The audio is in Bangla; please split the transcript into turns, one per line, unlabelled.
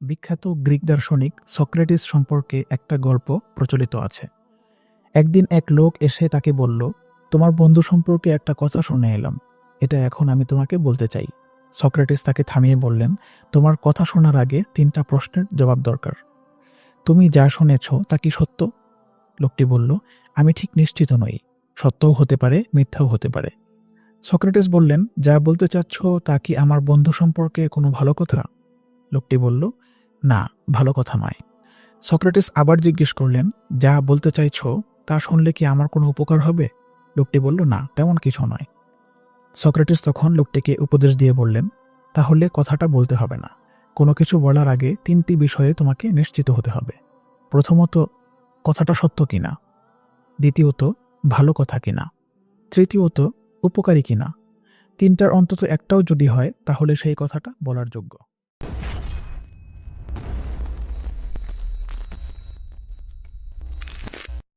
বিখ্যাত গ্রিক দার্শনিক সক্রেটিস সম্পর্কে একটা গল্প প্রচলিত আছে। একদিন এক লোক এসে তাকে বলল, তোমার বন্ধু সম্পর্কে একটা কথা শুনে এলাম। এটা এখন আমি তোমাকে বলতে চাই। সক্রেটিস তাকে থামিয়ে বললেন, তোমার কথা শোনার আগে তিনটা প্রশ্নের জবাব দরকার। তুমি যা শুনেছ তা কি সত্য? লোকটি বলল, আমি ঠিক নিশ্চিত নই। সত্যও হতে পারে, মিথ্যাও হতে পারে। সক্রেটিস বললেন, যা বলতে চাচ্ছ তা কি আমার বন্ধু সম্পর্কে কোনো ভালো কথা? লোকটি বলল, না, ভালো কথা নয়। সক্রেটিস আবার জিজ্ঞেস করলেন, যা বলতে চাইছো, তা শুনলে কি আমার কোনো উপকার হবে? লোকটি বলল, না, তেমন কিছু নয়। সক্রেটিস তখন লোকটিকে উপদেশ দিয়ে বললেন, তাহলে কথাটা বলতে হবে না। কোনো কিছু বলার আগে তিনটি বিষয়ে তোমাকে নিশ্চিত হতে হবে। প্রথমত, কথাটা সত্য কিনা? দ্বিতীয়ত, ভালো কথা কিনা? তৃতীয়ত, উপকারী কিনা? তিনটার অন্তত একটাও যদি হয়, তাহলে সেই কথাটা বলার যোগ্য।